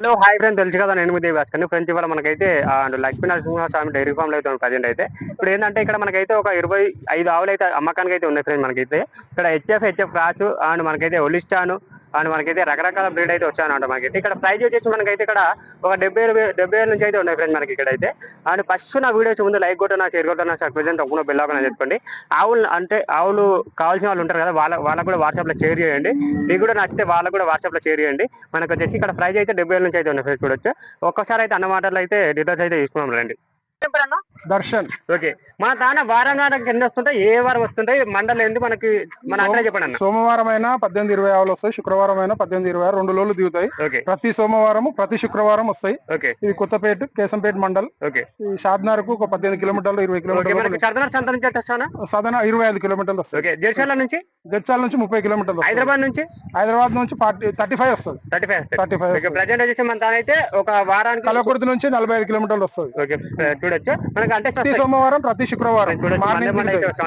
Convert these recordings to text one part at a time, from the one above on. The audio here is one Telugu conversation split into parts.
హలో హాయ్ ఫ్రెండ్ తెలుసు కదా నేను దేవి భాస్కర్ ఫ్రెండ్స్ ఇవాళ మనకైతే అండ్ లక్ష్మీ నరసింహ స్వామి డైరీ ఫామ్లో అయితే ప్రజెంట్ అయితే. ఇప్పుడు ఏంటంటే ఇక్కడ మనకైతే ఒక ఇరవై ఐదు ఆవులు అయితే అమ్మకానికి అయితే ఉన్నాయి ఫ్రెండ్ మనకైతే. ఇక్కడ హెచ్ఎఫ్ హెచ్ఎఫ్ రాచు అండ్ మనకైతే ఒలిస్టాను అండ్ మనకైతే రకరకాల బ్రీడ్ అయితే వచ్చానంట మనకైతే. ఇక్కడ ప్రైజ్ వచ్చేసి మనకైతే ఇక్కడ ఒక డెబ్బై డెబ్బై ఏళ్ళ నుంచి అయితే ఉన్నాయి ఫ్రెండ్ మనకి ఇక్కడ అయితే అండ్ ఫస్ట్ నా వీడియోస్ ముందు లైక్ కొట్టనా షేర్ కొట్టినా ప్రెసెంట్ తప్పకుండా బెల్ చెప్పండి ఆవులు అంటే ఆవులు కావాల్సిన వాళ్ళు ఉంటారు కదా వాళ్ళ వాళ్ళకు కూడా వాట్సాప్లో షేర్ చేయండి. మీకు కూడా నచ్చితే వాళ్ళకు కూడా వాట్సాప్లో షేర్ చేయండి. మనకు వచ్చేసి ఇక్కడ ప్రైజ్ అయితే డెబ్బై ఏళ్ళ నుంచి అయితే ఉన్నాయి ఫ్రెండ్స్ చూడొచ్చు. ఒక్కసారి అయితే అన్న మాటలు అయితే డీటెయిల్స్ అయితే తీసుకున్నాం రండి. దర్శన్. ఓకే. మన తాన వారం వారం ఎన్ని వస్తుంటాయి ఏ వారం వస్తుంటాయి మండలం ఎందుకు మనకి మన అక్కడ చెప్పండి అన్న. సోమవారం అయినా పద్దెనిమిది ఇరవై ఆవులు వస్తాయి శుక్రవారం అయినా పద్దెనిమిది ఇరవై ఆరు రెండు లోలు దిగుతాయి. ఓకే. ప్రతి సోమవారం ప్రతి శుక్రవారం వస్తాయి. ఓకే. ఇది కొత్తపేట కేశంపేట మండల్. ఓకే. ఈ షాద్నార్కు ఒక పద్దెనిమిది కిలోమీటర్లు ఇరవై కిలోమీటర్లు సంత నుంచి సాధారణ ఇరవై ఐదు కిలోమీటర్లు వస్తాయి. ఓకే. జెర్షాల నుంచి? జడ్చాల నుంచి ముప్పై కిలోమీటర్లు. హైదరాబాద్ నుంచి? హైదరాబాద్ నుంచి ఫార్టీ థర్టీ ఫైవ్ వస్తుంది thirty five thirty five present వచ్చేసి మన తాన అయితే ఒక వారానికి కలకుర్తి నుంచి నలభై ఐదు కిలోమీటర్లు వస్తుంది ఓకే. చూడొచ్చు. మనకి ప్రతి సోమవారం ప్రతి శుక్రవారం. అయితే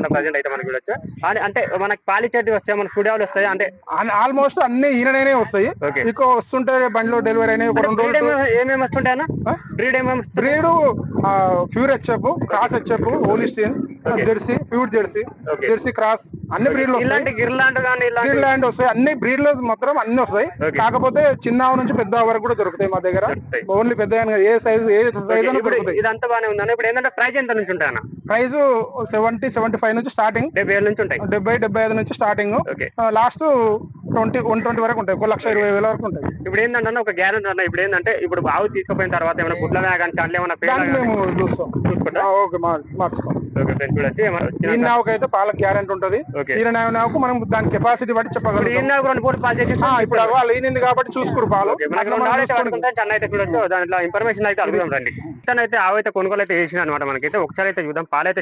ప్రజెంట్ మనకి చూడొచ్చు అంటే మనకి పాలిచెట్టు వస్తాయి మన స్టూడియోలు వస్తాయి? అంటే ఆల్మోస్ట్ అన్ని ఈయననే వస్తాయి. ఇక వస్తుంటే బండిలో డెలివరీ అయినాయి ఒక రెండు రోజులు. ఏమేమి వస్తుంటాయన్నా ఆ? బ్రీడ్ ఏమేమి వస్తుంటాయి? Breed pure HF cross HF Holstein. Jersey pure Jersey. Jersey cross అన్ని బ్రీడ్లు ఇలాంటి గిర్లాండ్ వస్తాయి. అన్ని బ్రీడ్లు మాత్రం అన్ని వస్తాయి. కాకపోతే చిన్న నుంచి పెద్ద వరకు కూడా దొరుకుతాయి మా దగ్గర. ఓన్లీ పెద్ద ఏ సైజ్ ఏ సైజ్ దొరుకుతాయి. ఇదంతా ఉందన్న. ఇప్పుడు ఏంటంటే ప్రైస్ ఎంత నుంచి ఉంటాయన్న? ప్రైస్ సెవెంటీ సెవెంటీ ఫైవ్ నుంచి స్టార్టింగ్ డెబ్బై ఏళ్ళ నుంచి ఉంటాయి. డెబ్బై డెబ్బై ఐదు నుంచి starting last twenty one twenty వరకు ఉంటాయి. ఒక లక్ష ఇరవై వేల వరకు ఉంటాయి. ఇప్పుడు ఏంటంటే ఒక గ్యారెంటీ అన్న. ఇప్పుడు ఏంటంటే ఇప్పుడు ఆవు తీసుకుపోయిన తర్వాత ఏమైనా గుడ్ల కానీ చాట్లు ఏమైనా చూసుకుంటా? ఓకే మా- మార్చుకోం. ఓకే ఫ్రెండ్స్ చూడొచ్చు ఈ నావుకి అయితే పాల గ్యారెంటీ ఉంటది. ఓకే. ఈ నావుకు మనం దాని కెపాసిటీ బట్టి ఈయన రెండు పూట పాలు చేసి ఇప్పుడు వాళ్ళు ఈనింది కాబట్టి చూసుకురు పాలు. అయితే చెన్న చూడొచ్చు దాంట్లో ఇన్ఫర్మేషన్ అయితే అడుగుదాం రండి. ఇతను అయితే ఆవు అయితే కొనుగోలు అయితే చేసిన అనమాట మనకైతే. ఒకసారి అయితే చూద్దాం పాలు అయితే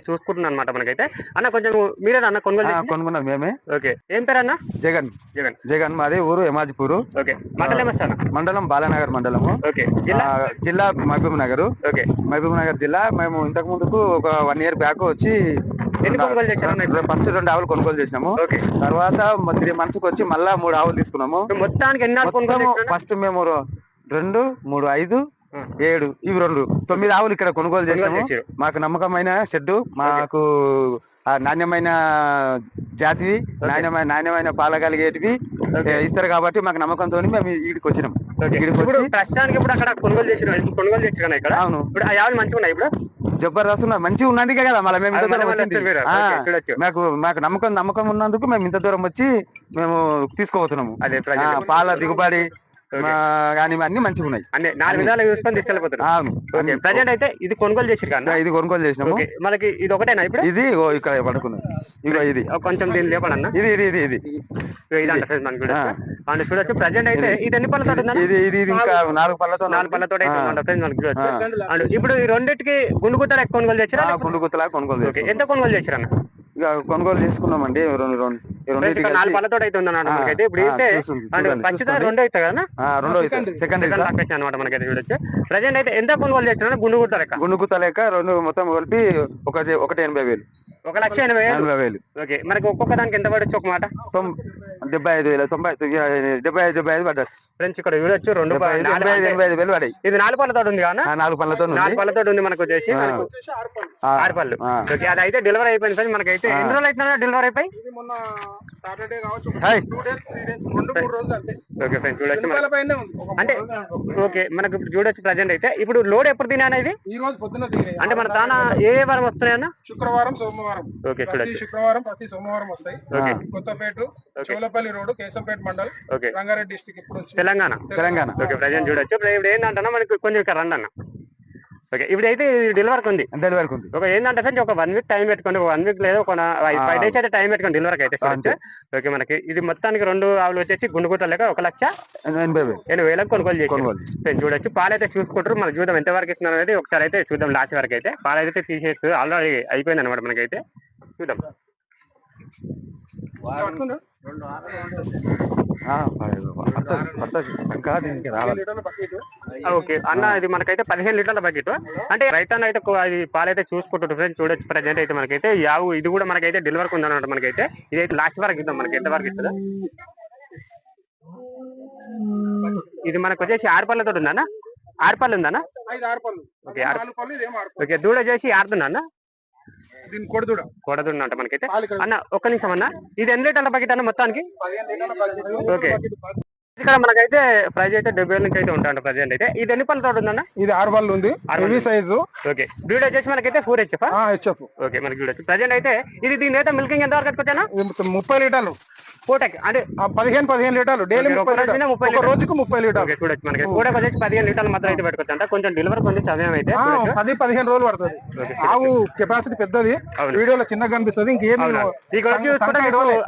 అనమాట మనకైతే. అన్న కొంచెం మీరే అన్న కొనుగోలు? కొనుక్కున్నాం మేమే. ఓకే. ఏం పేరు అన్న? జగన్. జగన్. జగన్ మాది ఊరు యమాజిపూరు. ఓకే. మండలం మండలం బాలానగర్ మండలము. ఓకే. జిల్లా? జిల్లా Mahabubnagar. Okay. Mahabubnagar జిల్లా. మేము ఇంతకు ముందుకు ఒక వన్ ఇయర్ బ్యాక్ వచ్చి ఎన్ని కొనుగోలు చేశారన్న ఫస్ట్ రెండు ఆవులు కొనుగోలు చేసినాము. తర్వాత త్రీ మంత్స్కి వచ్చి మళ్ళా మూడు ఆవులు తీసుకున్నాము. మొత్తానికి ఎన్ని? ఫస్ట్ మేము రెండు మూడు ఐదు. ఏడు ఇవి రెండు. తొమ్మిది ఆవులు ఇక్కడ కొనుగోలు చేశారు. మాకు నమ్మకమైన షెడ్డు మాకు ఆ నాణ్యమైన జాతివి నాణ్యమైన నాణ్యమైన పాల కలిగేటివి ఇస్తారు కాబట్టి మాకు నమ్మకంతో మేము వీడికి వచ్చినాం. ఇక్కడికి ఇప్పుడు వచ్చి ప్రస్తుతానికి ఇప్పుడు అక్కడ కొనుగోలు చేసిన కొనుగోలు చేసిన ఇక్కడ? అవును. ఇప్పుడు ఆ ఆవులు మంచిగా ఉన్నాయి ఇప్పుడు? జబర్దస్త్ ఉన్నాయి మంచిగా ఉన్నందుకే కదా మళ్ళీ మేము ఇంత దూరం వచ్చింది. మాకు మాకు నమ్మకం నమ్మకం ఉన్నందుకు మేము ఇంత దూరం వచ్చి మేము తీసుకోబోతున్నాము అదే పాల దిగుబడి కానీ అన్ని మంచిగా ఉన్నాయి. అన్ని నాలుగు విధాలు చూసుకొని తీసుకెళ్ళిపోతున్నారు అవును. ఓకే ప్రజెంట్ అయితే ఇది కొనుగోలు చేసి కానీ ఇది కొనుగోలు చేసినాము. ఓకే మనకి ఇది ఒకటేనా ఇప్పుడు? ఇది ఓ ఇక్కడ పడుకున్నది ఇగో ఇది. కొంచెం దీన్ని లేపండి అన్న ఇది ఇది ఇది. ఇది ఇది. అండ్ చూడొచ్చు. ప్రజెంట్ అయితే ఇది. ఎన్ని పళ్ళతో ఇది ఇది ఇది ఇంకా నాలుగు. పళ్ళతో నాలుగు పళ్ళతో మనకి చూడొచ్చు అండ్ ఇప్పుడు ఈ రెండింటికి గుండుగుత్తలు ఎక్కువ కొనుగోలు చేసిరా ఆ, గుండు గుత్తలా కొనుగోలు ఓకే చేసి ఎంత కొనుగోలు చేసిరా అన్న ఇక కొనుగోలు చేసుకున్నామండి రెండు రెండు నాలుగు పళ్ళతో అయితే. ఉందన్నమాట మనకైతే ఇప్పుడు అయితే. రెండో అవుతుంది కదా? రెండో సెకండ్. అనమాట మనకైతే చూడొచ్చు. ప్రజెంట్ అయితే ఎంత కొనుగోలు గుండు లెక్క గుండు గుత్త లెక్క. రెండు మొత్తం కలిపి ఒకటి ఒకటి ఎనభై వేలు. ఒక లక్ష ఎనభై వేలు? ఎనభై వేలు. ఓకే మనకి ఒక్కొక్క దానికి ఎంత పడొచ్చు ఒక మాట? డెబ్బై ఐదు వేలు తొంభై డెబ్బై ఐదు డెబ్బై ఐదు పడ్డారు ఫ్రెండ్స్ ఇక్కడ చూడొచ్చు రెండు డెబ్బై ఐదు ఎనభై ఐదు అంటే ఎనభై ఐదు వేలు పడాయి ఇది నాలుగు పళ్ళతో ఉంది ఆ, నాలుగు పళ్ళతో ఉంది. నాలుగు పళ్ళతో ఉంది మనకు వచ్చేసి. ఆరు పళ్ళు. ఓకే అది అయితే డెలివరీ అయిపోయింది ఫ్రెండ్స్ మనకైతే. ఎన్ని రోజులు అవుతుందా డెలివరీ అయిపోయి? మొన్న సాటర్డే ఓకే ఫ్రెండ్స్ చూడొచ్చు అంటే. ఓకే మనకు ఇప్పుడు చూడొచ్చు ప్రజెంట్ అయితే. ఇప్పుడు లోడ్ ఎప్పుడు తినా ఇది? ఈ రోజు పొద్దున్న దిగినాయి. అంటే మన తాన ఏ ఏ వారం వస్తున్నాయన్న శుక్రవారం సోమవారం. ఓకే చూడొచ్చు. శుక్రవారం ప్రతి సోమవారం వస్తాయి. Okay. Kothapet Cholapalli road Keshampet mandal okay. Rangareddy ఇప్పుడు వచ్చి తెలంగాణ. తెలంగాణ. ఓకే ప్రజెంట్ చూడొచ్చు. ఇప్పుడు ఏంటంటే మనకి కొంచెం ఇక్కడ రండి అన్న ఓకే ఇప్పుడు అయితే డెలివరీకి ఉంది. డెలివరీకి ఉంది. ఒక ఏంటంటే ఫ్రెండ్స్ ఒక వన్ వీక్ టైం పెట్టుకోండి. ఒక వన్ వీక్ లేదు ఒక ఫైవ్ డేస్ అయితే టైం పెట్టుకోండి డెలివరీకి అయితే. ఓకే మనకి ఇది మొత్తానికి రెండు ఆవులు వచ్చేసి గుండుగుట్ట లెక్క ఒక లక్ష ఎనభై వేలు. ఎనభై వేలకు కొనుగోలు చేసి. చూడొచ్చు. పాలు అయితే చూసుకుంటారు. మన చూద్దాం ఎంత వరకు ఇస్తున్నారు అనేది ఒకసారి అయితే చూద్దాం లాస్ట్ వరకు అయితే. పాలు అయితే తీసేసి ఆల్రెడీ అయిపోయింది అనమాట మనకైతే. చూద్దాం. ఓకే. అన్న ఇది మనకైతే పదిహేను లీటర్ల బకెట్. అంటే రైతన్న అయితే అది పాలైతే చూసుకుంటారు ఫ్రెండ్స్ చూడొచ్చు. ప్రజెంట్ అయితే మనకైతే యావు ఇది కూడా మనకైతే డెలివరీ ఉందన్నమాట మనకైతే. ఇది అయితే లాస్ట్ వరకు ఇద్దాం మనకి. ఎంత వరకు ఇస్తుందా? ఇది మనకు వచ్చేసి ఆరు పళ్ళతో ఉందన్న ఆరు పళ్ళు పళ్ళు. ఓకే, దూడ చేసి ఆరుతుందా దీని కొడుదుడ కొడదుండ అంట మనకైతే. అన్న ఒక్క నిమిషం అన్న. ఇది ఎన్ని లీటర్ల బకెట్ అన్న మొత్తానికి. ఓకే. ఇక్కడ మనకైతే ప్రైస్ అయితే డెబ్బై నుంచి అయితే ఉంటాయంట ప్రజెంట్ అయితే. ఇది ఎన్ని పళ్ళతో ఉందన్న? ఇది ఆరు పళ్ళు ఉంది. పళ్ళు. సైజు. ఓకే. బ్రీడ్ వచ్చేసి మనకైతే ఫోర్ హెచ్ఎఫ్ హెచ్ఎఫ్ ఓకే మనకి బ్రీడ్ ప్రజెంట్ అయితే ఇది దీని అయితే మిల్కింగ్ ఎంత వరకు కట్టుకోవచ్చా ముప్పై లీటర్లు. కోటకి అంటే పదిహేను పదిహేను లీటర్లు డైలీ ముప్పై. రోజుకు ముప్పై లీటర్లు. చూడొచ్చు మనకి. కూడా వచ్చేసి పదిహేను లీటర్ల మాత్రం అయితే పెట్టుకోవచ్చు అంట కొంచెం డెలివరీ కొంచెం సమయం అయితే చూడొచ్చు. పది పదిహేను రోజులు పడుతుంది. ఆవు కెపాసిటీ పెద్దది. వీడియోలో చిన్నగా కనిపిస్తుంది. ఇంకేం.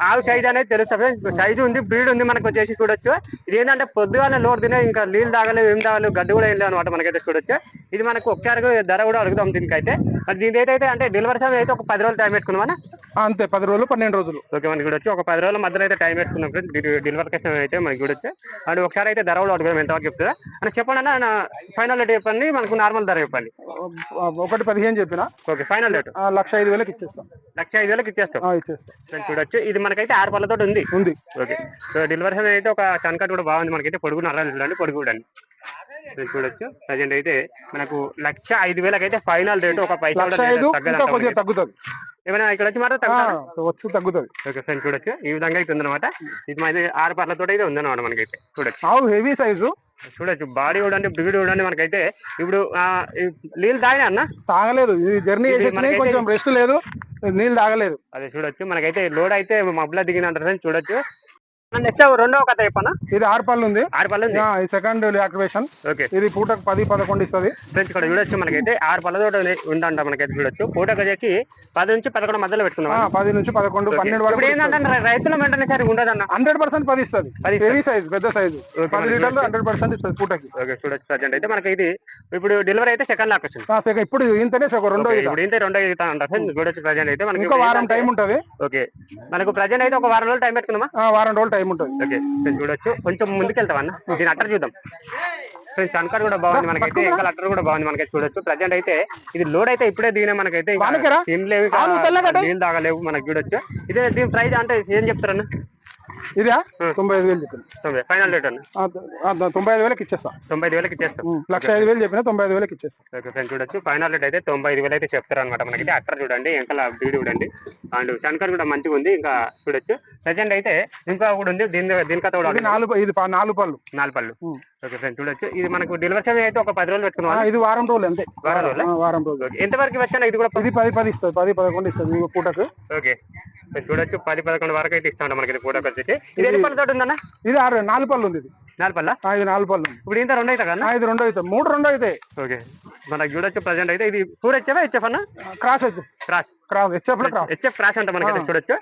ఆవు సైజ్ అనేది తెలుస్తుంది సైజు ఉంది బ్రీడ్ ఉంది మనకు వచ్చేసి చూడొచ్చు. ఇది ఏంటంటే పొద్దుగానే లోడ్ తినే ఇంకా నీళ్ళు తాగలేదు ఏం తాగలేదు గడ్డి కూడా వెళ్ళావు అనమాట మనకైతే చూడొచ్చు. ఇది మనకు ఒకసారి ధర కూడా అడుగుదాం దీనికైతే. మరి దీని అయితే అంటే డెలివరీ సమయం అయితే ఒక పది రోజులు టైం పెట్టుకున్నామా అంతే పది రోజులు పన్నెండు రోజులు. ఓకే మనకి కూడా వచ్చి ఒక పది రోజుల మధ్యలో అయితే టైం పెట్టుకున్నాం ఫ్రెండ్స్ డెలివరీ కష్టం అయితే మనకి కూడా వచ్చి అండ్ ఒకసారి అయితే ధర కూడా అడుగుదాం ఎంతవరకు చెప్తుందా? అని చెప్పండి అన్న ఫైనల్ రేట్ చెప్పండి మనకు నార్మల్ ధర చెప్పండి. ఒకటి పదిహేను చెప్పిన? ఓకే ఫైనల్ రేట్ లక్ష ఐదు వేలకు ఇచ్చేస్తాం. లక్ష ఐదు వేలకు ఇచ్చేస్తాం. ఇచ్చేస్తాం. చూడొచ్చు. ఇది మనకైతే ఆరు పళ్ళతో ఉంది. ఉంది. ఓకే. సో డెలివరీ అయితే ఒక చన్కట్ కూడా బాగుంది మనకైతే. పొడుగు నల్లని చూడండి పొడుగు చూడండి ఇది చూడొచ్చు. ప్రజెంట్ అయితే మనకు లక్ష ఐదు వేలకి అయితే ఫైనల్ రేట్ ఒక పైసా. తగ్గుతుంది. ఏమైనా ఇక్కడ వచ్చి తగ్గుతుందా? వచ్చి తగ్గుతుంది. ఓకే ఫ్రెండ్ చూడొచ్చు. ఈ విధంగా అయితే ఉందన్నమాట. ఇది మాది ఆరు పర్లతో అయితే ఉందన్నమాట మనకైతే. చూడొచ్చు. ఆవు హెవీ సైజు. చూడొచ్చు. బాడీ చూడండి బ్రీడ్ చూడండి మనకైతే ఇప్పుడు ఆ, ఈ నీళ్ళు తాగినా అన్న? తాగలేదు. ఇది జర్నీ కొంచెం రెస్ట్ లేదు. నీళ్ళు తాగలేదు. అదే చూడొచ్చు. మనకైతే లోడ్ అయితే మబ్బుల దిగిన చూడొచ్చు. నెక్స్ట్ రెండో కథ చెప్పనా? ఇది ఆరు పళ్ళు ఉంది. ఆరు పళ్ళు ఉంది. Second activation. ఓకే. ఇది పూటకు పది పదకొండు ఇస్తుంది. ఫ్రెండ్స్ ఇక్కడ చూడొచ్చు మనకైతే ఆరు పళ్ళతో ఉందంట మనకైతే చూడొచ్చు. పూటకు వచ్చేసి పది నుంచి పదకొండు మధ్యలో పెట్టుకున్నాం పది నుంచి పదకొండు పన్నెండు వరకు ఏంటంటే రైతుల వెంటనే సరే ఉండదన్న. హండ్రెడ్ పర్సెంట్ పది ఇస్తుంది. పది హెవీ సైజ్ పెద్ద సైజు. పది లీటర్లు హండ్రెడ్ పర్సెంట్ ఇస్తుంది పూటకి. ఓకే చూడొచ్చు. ప్రజెంట్ అయితే మనకి ఇది ఇప్పుడు డెలివరీ అయితే సెకండ్ లాక్ వచ్చింది. ఇప్పుడు ఇంతనే ఒక రెండో. ఇప్పుడు ఇంతే రెండో ఇస్తా అంట చూడొచ్చు ప్రజెంట్ అయితే మనకి వారం టైం ఉంటది. ఓకే. మనకు ప్రజెంట్ అయితే ఒక వారం రోజులు టైం పెట్టుకున్నామా ఆ, వారం రోజులు టైం ఉంటది. ఓకే చూడొచ్చు. కొంచెం ముందుకెళ్తాం అన్న? దీని అట్టర్ చూద్దాం. ఫ్రెండ్స్ అన్కర్ కూడా బాగుంది మనకైతే. ఇంకా అట్టర్ కూడా బాగుంది మనకైతే చూడొచ్చు. ప్రజెంట్ అయితే ఇది లోడ్ అయితే ఇప్పుడే దిగిన మనకైతే ఆలు తెల్లగడ్డ? నీళ్ళు తాగలేవు మనకు చూడొచ్చు. ఇదే దీని ప్రైస్ అంటే ఏం చెప్తారన్న? ఇదా? తొంభై ఐదు వేలు చెప్పిన. ఫైనల్ రేట్ తొంభై ఐదు వేలకు ఇచ్చేస్తా. తొంభై ఐదు వేలకి ఇచ్చేస్తాం. లక్ష ఐదు వేలు చెప్పిన తొంభై ఐదు వేలకు ఇచ్చేస్తా. ఓకే ఫ్రెండ్ చూడొచ్చు. ఫైనల్ రేట్ అయితే తొంభై ఐదు వేలు అయితే చెప్తారు అనమాట మనకి అట్టర్ చూడండి ఇంకా బ్రీడ్ చూడండి. అండ్ శంకర్ కూడా మంచిగా ఉంది. ఇంకా చూడొచ్చు. ప్రజెంట్ అయితే ఇంకా కూడా ఉంది. దీని దీని కథ కూడా. నాలుగు ఇది ప- నాలుగు పళ్ళు. నాలుగు పళ్ళు. ఓకే ఫ్రెండ్ చూడొచ్చు. ఇది మనకు డెలివరీ సమయం అయితే ఒక పది రోజులు పెట్టుకున్నాం ఇది వారం రోజులు అంతే. వారం రోజులా? వారం రోజులు. ఓకే ఎంతవరకు వచ్చాను ఇది కూడా ఇది పది పది ఇస్తుంది పది పదకొండు ఇస్తుంది పూటకు. ఓకే. చూడొచ్చు. పది పదకొండు వరకు అయితే ఇస్తాం మనకి ఇది ఫోటో వచ్చేసి. ఇది ఎన్ని పళ్ళతో ఉందన్న? ఇది ఆరు నాలుగు పళ్ళు ఉంది ఇది. నాలుగు పళ్ళ? ఇది నాలుగు పళ్ళు ఇప్పుడు ఇంత రెండు అవుతా కదా ఇది రెండో అవుతాయి. మూడు రెండో అవుతాయి. ఓకే. మనకి చూడొచ్చు ప్రజెంట్ అయితే. ఇది ఫోర్ హెచ్ఎఫ్ హెచ్ఎఫ్ అన్న? Cross cross. Cross HF cross HF crash అంట మనకి. చూడొచ్చు.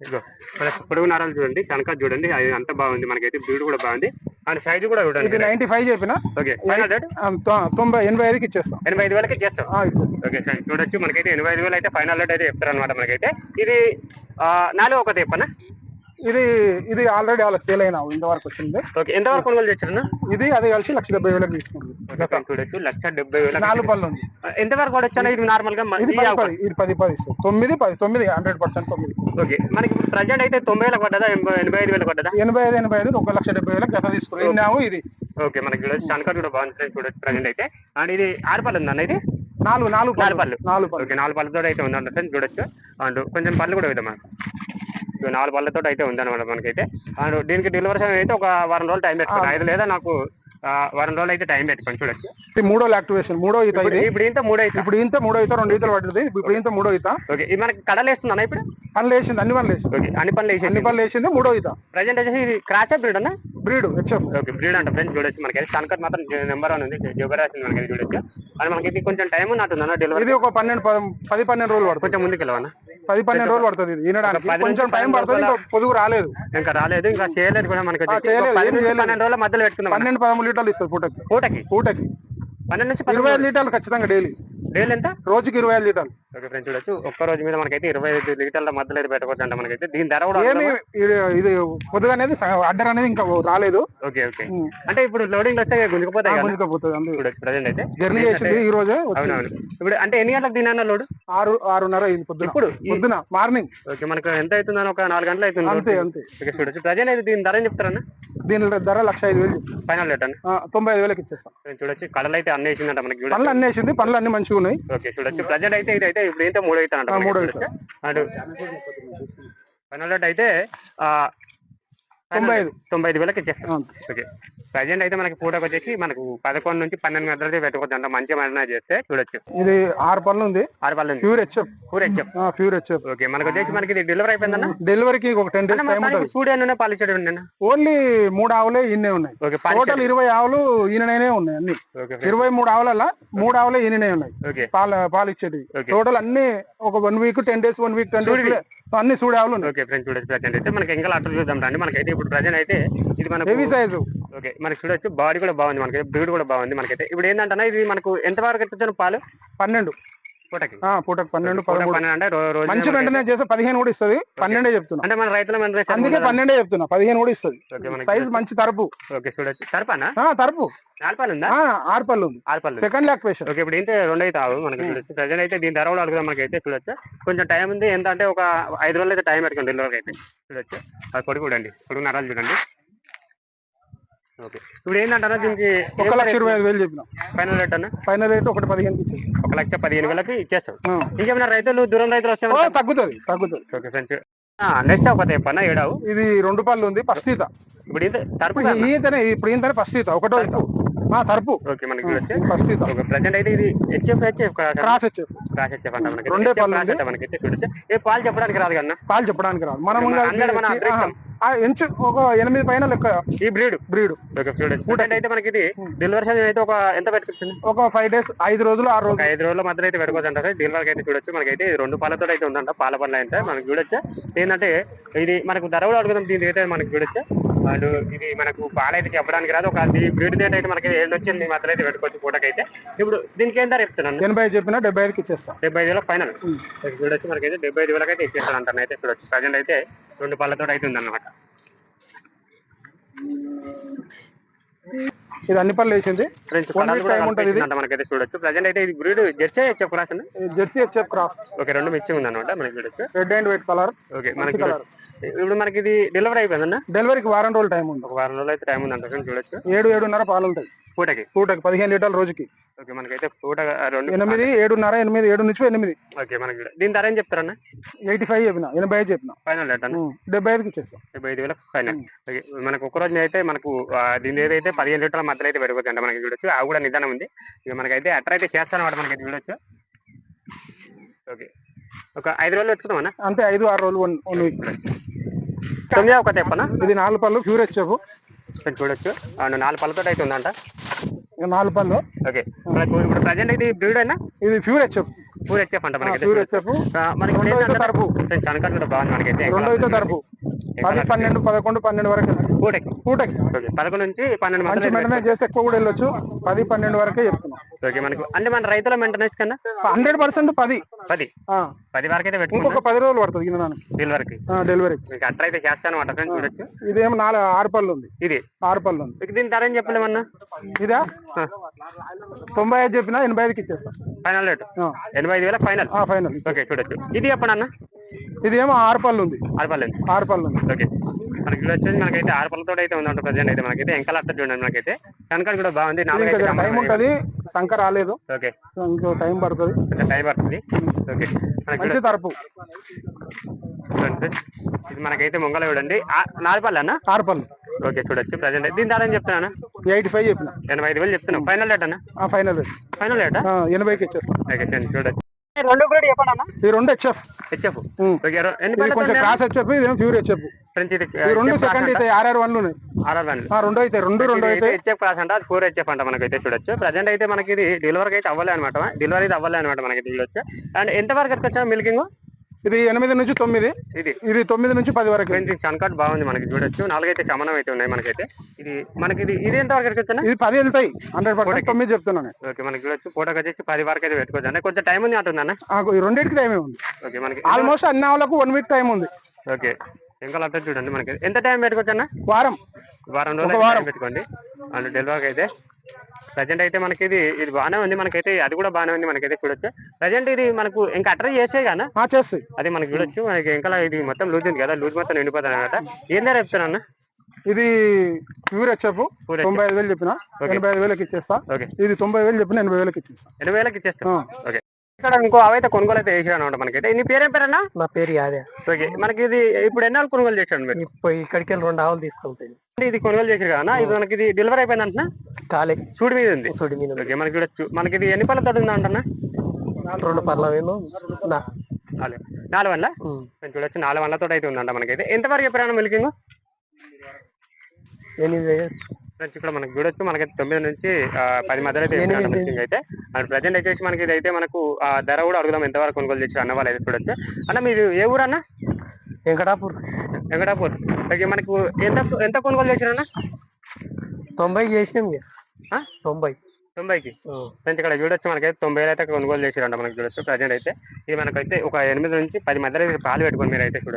ఇదిగో పొడుగు నరాలు చూడండి కనక చూడండి అది అంత బాగుంది మనకైతే బ్రీడ్ కూడా బాగుంది. అండ్ సైజ్ కూడా ఇది చూడండి నైన్టీ ఫైవ్ చెప్పిన ఓకే తొంభై ఎనభై ఐదుకి ఇచ్చేస్తాం. ఎనభై ఐదు వేలకి ఇచ్చేస్తాం. ఓకే సార్ చూడొచ్చు మనకైతే ఎనభై ఐదు వేలు అయితే ఫైనల్ రేట్ అయితే చెప్తారు అనమాట మనకైతే. ఇది ఆ, నాలుగు ఒక చెప్పనా? ఇది ఇది ఆల్రెడీ వాళ్ళకి సేల్ అయినా ఇంతవరకు వచ్చింది. ఓకే ఎంతవరకు కొనుగోలు చేశారు ఇది అది కలిసి లక్ష డెబ్బై వేలకు తీసుకుంది. లక్ష డెబ్బై వేల నాలుగు పళ్ళు ఉంది. ఎంతవరకు కూడా వచ్చాను ఇది నార్మల్గా ఇది పది ఇది పది పది ఇస్తుంది. తొమ్మిది పది తొమ్మిది హండ్రెడ్ పర్సెంట్ తొమ్మిది. ఓకే మనకి ప్రజెంట్ అయితే తొంభై వేలకు పడ్డదా? ఎనభై ఐదు వేలకు పడ్డదా? ఎనభై ఐదు ఎనభై ఐదు ఒక లక్ష డెబ్బై వేలకు గత తీసుకున్నాం. ఇన్నాము ఇది. ఓకే మనకి చూడొచ్చు కూడా friends చూడొచ్చు ప్రజెంట్ అయితే. అండ్ ఇది ఆరు పళ్ళు ఉందన్న ఇది? నాలుగు నాలుగు నాలుగు పళ్ళు. నాలుగు పళ్ళు. ఓకే నాలుగు పళ్ళతో అయితే ఫ్రెండ్స్ చూడొచ్చు. అండ్ కొంచెం పళ్ళు కూడా విధమా నాలుగు పళ్ళతో అయితే ఉందన్నమాట మనకైతే. అండ్ దీనికి డెలివరీ సమయం అయితే ఒక వారం రోజులు టైం పెట్టుకోండి ఐదు లేదా నాకు వారం రోజులు అయితే టైం పెట్టుకోండి చూడొచ్చు. ఇది మూడో యాక్టివేషన్ మూడో ఈత ఇప్పుడు ఇంత మూడు అయితే ఇప్పుడు ఇంత మూడో ఈత రెండు ఈతలు పడుతుంది ఇప్పుడు ఇంత మూడో ఈత. ఓకే. ఇది మనకి కడలు వేస్తుందన్న ఇప్పుడు? పనులు వేసింది అన్ని పనులు వేసింది. ఓకే. అన్ని పనులు అన్ని వేసేసి పనులు వేసింది మూడో ఈత. ప్రజెంట్ వచ్చేసి ఇది క్రాష్ బ్రీడ్ అన్న? Breed HF okay. బ్రీడ్ అంట ఫ్రెండ్స్ చూడొచ్చు మనకి శంకర్ మాత్రం నెంబర్ వన్ ఉంది. జోగరాజ్ మనకి చూడొచ్చు. అండ్ మనకి ఇది కొంచెం టైం ఉన్నట్టుందన్న డెలివరీ ఇది ఒక పన్నెండు పద- పది పన్నెండు రోజులు పడుతుంది. కొంచెం ముందుకు వెళ్ళవన్నా పది పన్నెండు రోజులు పడుతుంది ఇది పది కొంచెం టైం పడుతుంది ఇంకా పొదుగు రాలేదు. ఇంకా రాలేదు ఇంకా చేయలేదు కూడా మనకి. పన్నెండు రోజుల మధ్యలో పెట్టుకుందాం పన్నెండు పదమూడు లీటర్లు ఇస్తుంది పూటకి. పూటకి? పూటకి. పన్నెండు నుంచి ఇరవై లీటర్లు ఖచ్చితంగా డైలీ. డైలీ ఎంత? రోజుకి ఇరవై ఐదు లీటర్లు. ఓకే ఫ్రెండ్స్ చూడొచ్చు. ఒక్క రోజు మీద మనకైతే ఇరవై ఐదు లీటర్ల మధ్యలో అయితే పెట్టుకోవచ్చు అంట మనకైతే. దీని ధర కూడా ఏమి ఇది పొద్దుగా అనేది అడ్డర్ అనేది ఇంకా రాలేదు. Okay okay. అంటే ఇప్పుడు లోడింగ్ వస్తే గుంజుకుపోతాయి గుంజుకపోతుంది అందుకు చూడొచ్చు ప్రజెంట్ అయితే. జర్నీ చేసింది ఈ రోజే. అవునవును. ఇప్పుడు అంటే ఎన్ని గంటలకు దీని లోడ్ ఆరు ఆరున్నర పొద్దున. ఇప్పుడు పొద్దున మార్నింగ్. ఓకే మనకు ఎంత అవుతుందని ఒక నాలుగు గంటలు అవుతుంది అంతే. అంతే. ఓకే చూడొచ్చు. ప్రజెంట్ అయితే దీని ధర ఏం చెప్తారన్న? దీని ధర లక్ష ఐదు వేలు. ఫైనల్ రేట్ అన్న? ఆ, తొంభై ఐదు వేలకి ఇచ్చేస్తాం. చూడొచ్చు. కళలు అయితే అన్ని వేసిందంట మనకి పనులు అన్ని వేసింది పనులు అన్ని మంచిగా ఉన్నాయి. ఓకే చూడొచ్చు. ప్రజెంట్ అయితే ఇది అయితే ఇప్పుడు ఏంటో మూడు మనకి మూడు రేట్ అయితే ఆ, తొంభై ఐదు. తొంభై ఐదు. వేలకి ఇచ్చేస్తాం ఓకే. ప్రజెంట్ అయితే మనకి పూటకు వచ్చేసి మనకు పదకొండు నుంచి పన్నెండు గంటల పెట్టుకోవచ్చు. అంట మంచిగా మేనేజ్ చేస్తే చూడొచ్చు. ఇది ఆరు పనులు ఉంది. ఆరు పళ్ళు ఉంది. Pure HF. కూర హెచ్ఎఫ్. Pure HF. ఓకే. మనకు వచ్చేసి మనకి ఇది డెలివరీ అయిపోయిందన్న డెలివరీకి ఒక టెన్ డేస్ టైం ఉంటుంది. ఉండే ఓన్లీ మూడు ఆవులే ఈయనే ఉన్నాయి. ఓకే టోటల్ ఇరవై ఆవులు ఈయననే ఉన్నాయి అన్ని. ఇరవై మూడు ఆవులల్లా మూడు ఆవులే ఈయననే ఉన్నాయి. పాలు పాలు ఇచ్చేటివి. టోటల్ అన్ని ఒక one week ten days one week ten days అన్ని ఉన్నాయి. ఓకే ఫ్రెండ్స్ చూడొచ్చు ప్రజెంట్ అయితే మనకి ఇంకా అట్లా చూద్దాం రండి. మనకైతే ఇప్పుడు ప్రజెంట్ అయితే ఇది మనకు హెవీ సైజు ఓకే మనకి చూడొచ్చు బాడీ కూడా బాగుంది మనకి బ్రీడ్ కూడా బాగుంది మనకైతే. ఇప్పుడు ఏంటంటే ఇది మనకు ఎంత వరకు ఎత్తుతాను పాలు? పన్నెండు. పూటకి. పన్నెండు పన్నెండు అంటే రోజు మంచి వెంటనే చేస్తే పదిహేను కూడా ఇస్తుంది. పన్నెండే చెప్తున్నా. అంటే మన రైతుల మన అందుకే పన్నెండే చెప్తున్నా. పదిహేను కూడా ఇస్తుంది. సైజ్ మంచి తరపు. ఓకే చూడొచ్చు. సరిపానా ఆ, తరపు. నాలుగు పాలు ఉందా? ఆ, ఆరు పళ్ళు ఉంది. సెకండ్ లాక్వేషన్ ఓకే ఇప్పుడు ఏంటంటే రెండు అయితే ఆవు మనకి చూడొచ్చు. ప్రజెంట్ అయితే దీని ధర కూడా అడుగుదాం మనకి అయితే చూడొచ్చు. కొంచెం టైం ఉంది. ఎంత అంటే ఒక ఐదు రోజులు అయితే టైం పెట్టుకోండి డెలివరీ అయితే చూడొచ్చు. అది కొడుకు చూడండి. కొడుకు నరాలు చూడండి. ఓకే. ఇప్పుడు ఏంటంటారా దీనికి? ఒక లక్ష ఇరవై ఐదు వేలు చెప్పిన. ఫైనల్ రేట్ అన్న? ఫైనల్ రేట్ ఒకటి ఇచ్చేసి. ఒక లక్ష పదిహేను వేలకి ఇచ్చేస్తాం. ఇంకేమైనా రైతులు దూరం రైతులు వస్తే తగ్గుతుంది తగ్గుతుంది. ఓకే ఫ్రెండ్స్ నెక్స్ట్ ఒక చెప్పన్న ఏడావు? ఇది రెండు పళ్ళు ఉంది ఫస్ట్ ఈత. ఇప్పుడు ఇది తరపు ఇప్పుడు ఈతనే ఇప్పుడు ఈతనే ఫస్ట్ ఈత ఒకటో ఈత. తరపు. ఓకే మనకి ఫస్ట్ ప్రజెంట్ అయితే ఇది హెచ్ఎఫ్ హెచ్ఎఫ్ క్రాస్ వచ్చేది క్రాస్ హెచ్ఎఫ్. అంట మనకి. రెండే. అంటే మనకి. చూడొచ్చు ఏ పాలు చెప్పడానికి రాదు కన్నా పాలు చెప్పడానికి రాదు. మనం ఎంచు ఒక ఎనిమిది పైన లెక్క. ఈ బ్రీడ్ బ్రీడ్ అయితే మనకి ఇది డెలివరీ అయితే ఒక ఎంత పెట్టుకొచ్చింది ఒక ఫైవ్ డేస్ ఐదు రోజులు ఆరు రోజులు. ఐదు రోజుల మధ్యలో అయితే పెట్టుకోవచ్చు అంటారు డెలివరీకి అయితే చూడొచ్చు. మనకైతే రెండు పాలతో అయితే ఉందంట. పాల పనులు అయితే మనకి చూడొచ్చు. ఏంటంటే ఇది మనకు ధర కూడా అడుగుదాం. దీని అయితే మనకి చూడొచ్చు? అండ్ ఇది మనకు పాలైతే చెప్పడానికి రాదు. ఒక బ్రీడ్ డేట్ అయితే మనకి ఏడు వచ్చింది మధ్యలో అయితే పెట్టుకోవచ్చు పూటకైతే. ఇప్పుడు దీనికి ఏం ధర చెప్తున్నాను? ఎనభై చెప్పినా డెబ్బై ఐదుకి ఇచ్చేస్తా. డెబ్బై ఐదు వేలకు ఫైనల్. చూడొచ్చు మనకైతే డెబ్బై ఐదు వేలకు అయితే ఇచ్చేస్తాడు అంటాను అయితే చూడొచ్చు ప్రజెంట్ అయితే రెండు పళ్ళతో అయితే ఉందన్నమాట ఇది అన్ని పళ్ళు వేసింది. ఉంటది ఇది. మనకైతే చూడొచ్చు. ప్రజెంట్ అయితే ఇది బ్రీడ్ జెర్సీ చెప్పు రాసిన? జెర్సీ హెచ్ఎఫ్ క్రాస్ ఓకే రెండు మిక్సింగ్ ఉందన్నమాట మనకి చూడొచ్చు. Red and white colour okay మనకి ఇప్పుడు మనకి ఇది డెలివరీ అయిపోయిందన్న? డెలివరీకి వారం రోజులు టైం ఉంది. ఒక వారం రోజులు అయితే టైం ఉంది చూడొచ్చు. ఏడు ఏడున్నర పాలు ఉంటాయి. పూటకి? పూటకి పదిహేను లీటర్ల రోజుకి. ఓకే మనకైతే పూట రెండు ఎనిమిది ఏడున్నర ఎనిమిది ఏడు నుంచి ఎనిమిది. ఓకే మనకి దీని ధర ఏం చెప్తారన్న? ఎయిటీ ఫైవ్ చెప్పిన ఎనభై ఐదు చెప్పిన. ఫైనల్ రేట్ అన్న? డెబ్బై ఐదుకి ఇచ్చేస్తాం. డెబ్బై ఐదు వేలకు ఫైనల్. ఓకే మనకు ఒక రోజు అయితే మనకు దీని ఏదైతే పదిహేను లీటర్ల మధ్యలో అయితే పెరుగుతుంది మనకి చూడొచ్చు. అవి కూడా నిదానం ఉంది. ఇక మనకైతే అయితే చేస్తాను అనమాట మనకి చూడొచ్చు. ఓకే. ఒక ఐదు రోజులు పెట్టుకుందాం అన్న. అంతే ఐదు ఆరు రోజులు వన్ వన్ వీక్ తొమ్మిది ఒక చెప్పనా? ఇది నాలుగు పళ్ళు ప్యూర్ హెచ్ఎఫ్ చూడొచ్చు. అండ్ నాలుగు పళ్ళతో అయితే ఉందంట. నాలుగు పళ్ళు. ఓకే. మనకు ఇప్పుడు ప్రజెంట్ అయితే బ్రీడ్ అయినా ఇది ప్యూర్ హెచ్ఎఫ్ పూర్ హెచ్ఎఫ్ అంట మనకి ప్యూర్ హెచ్ఎఫ్ మనకి తరపు. కనకాల కూడా బాగుంది మనకైతే. రెండో తరపు. పది పన్నెండు పదకొండు పన్నెండు వరకు. పూటకి. పూటకి. ఓకే పదకొండు నుంచి పన్నెండు మంచి మెయింటెనెన్స్ చేస్తే ఎక్కువ కూడా వెళ్ళొచ్చు. పది పన్నెండు వరకే చెప్తున్నాం. ఓకే మనకు అంటే మన రైతుల మెయింటెనెన్స్ కన్నా? హండ్రెడ్ పర్సెంట్ పది. పది. పది వరకు అయితే ఇంకొక పది రోజులు పడుతుంది డెలివరీకి డెలివరీ. మీకు అట్లా అయితే చేస్తాను అంట చూడొచ్చు. ఇదేమో నాలుగు ఆరు పళ్ళు ఉంది. ఇది. ఆరు పళ్ళు ఉంది. దీని ధర ఏం చెప్పలేమన్నా ఇదా? తొంభై ఐదు చెప్పినా ఎనభై ఐదుకి ఇచ్చేస్తాం. Final rate. ఎనభై ఐదు వేల ఫైనల్. ఫైనల్. ఓకే చూడొచ్చు. ఇది చెప్పండి అన్న. ఇదేమో ఆరు పళ్ళు ఉంది. ఆరుపల్లి ఆరు పళ్ళు ఉంది. ఓకే. మనకి ఇక్కడ వచ్చేసి మనకైతే ఆరు పళ్ళతో అయితే ఉందంట ప్రజెంట్ అయితే మనకైతే ఎంకల్ అట్ట చూడండి మనకైతే. కనకాల కూడా బాగుంది. ఇది టైం ఉంటది. సంక రాలేదు. ఓకే. ఇంకో టైం పడుతుంది. టైం పడుతుంది. ఓకే. మనకి మంచి తరపు. ఇది మనకైతే ముంగల చూడండి. పళ్ళు అన్న? ఆరు పళ్ళు. ఓకే చూడొచ్చు. ప్రజెంట్ దీని ధర ఏం చెప్తున్నా ఎయిటీ ఫైవ్ చెప్పిన. ఎనభై ఐదు వేలు చెప్తున్నాం. ఫైనల్ రేట్ అన్న? ఫైనల్ ఫైనల్ రేటా ఎనభైకి ఇచ్చేస్తాం. ఓకే చూడొచ్చు రెండు కూడా చెప్పండి అన్న. ఈ రెండు హెచ్ఎఫ్ హెచ్ఎఫ్ ఓకే ఎన్ని ఇది పళ్ళతో కొంచెం క్రాస్ హెచ్ఎఫ్ ఇదేమో ప్యూర్ హెచ్ఎఫ్ ఫ్రెంచ్ ఇది ఈ రెండు సెకండ్ అయితే ఆర్ఆర్ వన్ ఆ, రెండు అయితే రెండు రెండు అయితే. హెచ్ఎఫ్ క్లాస్ అంట అది ఫోర్ హెచ్ఎఫ్ అంట మనకైతే చూడొచ్చు. ప్రజెంట్ అయితే మనకి ఇది డెలివరీ అయితే అవ్వలే అనమాట డెలివరీ అయితే అవ్వలే అనమాట మనకి చూడొచ్చు. అండ్ ఎంత వరకు వచ్చా మిల్కింగ్ ఇది ఎనిమిది నుంచి తొమ్మిది. ఇది. ఇది తొమ్మిది నుంచి పది వరకు. ఫ్రెండ్స్ కన్కాట్ బాగుంది మనకి చూడొచ్చు. నాలుగైతే సమానం అయితే ఉన్నాయి మనకైతే. ఇది మనకి ఇది ఇది ఎంత వరకు వచ్చా ఇది పది వెళ్తాయి. హండ్రెడ్ పర్సెంట్ తొమ్మిది చెప్తున్నాను. ఓకే మనకి చూడొచ్చు. ఫోటోకి వచ్చేసి పది వరకు అయితే పెట్టుకోవచ్చు. అంటే కొంచెం టైం ఉంది అంటుందన్న రెండింటికి టైం ఉంది. ఓకే మనకి ఆల్మోస్ట్ అన్ని ఆవులకు వన్ వీక్ టైం ఉంది. ఓకే ఇంకా అట్లా చూడండి మనకి. ఎంత టైం పెట్టుకోవచ్చు అన్న? వారం. వారం రోజులు time పెట్టుకోండి. అండ్ డెలివరీకి అయితే ప్రజెంట్ అయితే మనకి ఇది ఇది బాగానే ఉంది మనకైతే అది కూడా బాగానే ఉంది మనకైతే చూడొచ్చు. ప్రజెంట్ ఇది మనకు ఇంకా అట్రా చేసే గానా? ఆ, చేస్తాయి. అది మనకి చూడొచ్చు. మనకి ఇంకా ఇది మొత్తం లూజ్ ఉంది కదా లూజ్ మొత్తం నిండిపోతుంది అనమాట ఏం ధర చెప్తాను అన్న? ఇది ప్యూర్ హెచ్ఎఫ్ తొంభై ఐదు వేలు చెప్పిన ఎనభై ఐదు వేలకి ఇచ్చేస్తా. ఇది తొంభై వేలు చెప్పిన ఎనభై వేలకి ఇచ్చేస్తా. ఎనభై వేలకి ఇచ్చేస్తాం. ఓకే ఇక్కడ ఇంకో అవైతే కొనుగోలు అయితే చేసాడు అనమాట మనకైతే. నీ పేరేం పేరన్నా? నా పేరు యాదే ఓకే. మనకి ఇది ఇప్పుడు ఎన్నాళ్ళు కొనుగోలు చేశాడు మీరు? ఇప్పుడు ఇక్కడికి వెళ్ళి రెండు ఆవులు అంటే ఇది కొనుగోలు చేశారు కదా ఇది మనకి ఇది డెలివరీ అయిపోయింది అంటున్నా? కాలే. చూడు మీద ఉంది. చూడు మీద ఓకే. మనకి మనకి ఇది ఎన్ని పళ్ళ తడి ఉంది అంటున్నా రెండు నా. నాలుగు. నాలుగు వందల చూడొచ్చు. నాలుగు వందలతో అయితే ఉందంట మనకైతే. ఎంత వరకు చెప్పారన్న మిల్కింగ్ ఎనిమిది ఫ్రెండ్స్ ఇక్కడ మనకి చూడొచ్చు. మనకి తొమ్మిది నుంచి పది మధ్యలో అయితే అయితే. అండ్ ప్రజెంట్ వచ్చేసి మనకి ఇది అయితే మనకు ఆ ధర కూడా అడుగుదాం ఎంత వరకు కొనుగోలు చేసి అన్న వాళ్ళు అయితే చూడొచ్చు. అన్న మీరు ఏ ఊరు అన్న? వెంకటాపూర్. వెంకటాపూర్. ఓకే మనకు ఎంత ఎంత కొనుగోలు చేశారన్న తొంభై చేసినాం? తొంభై. తొంభైకి. ఫ్రెండ్స్ ఇక్కడ చూడొచ్చు. మనకైతే తొంభై అయితే కొనుగోలు చేసారంట మనకి చూడొచ్చు. ప్రజెంట్ అయితే. ఇది మనకైతే ఒక ఎనిమిది నుంచి పది మధ్యలో పాలు పెట్టుకొని మీరు అయితే చూడొచ్చు.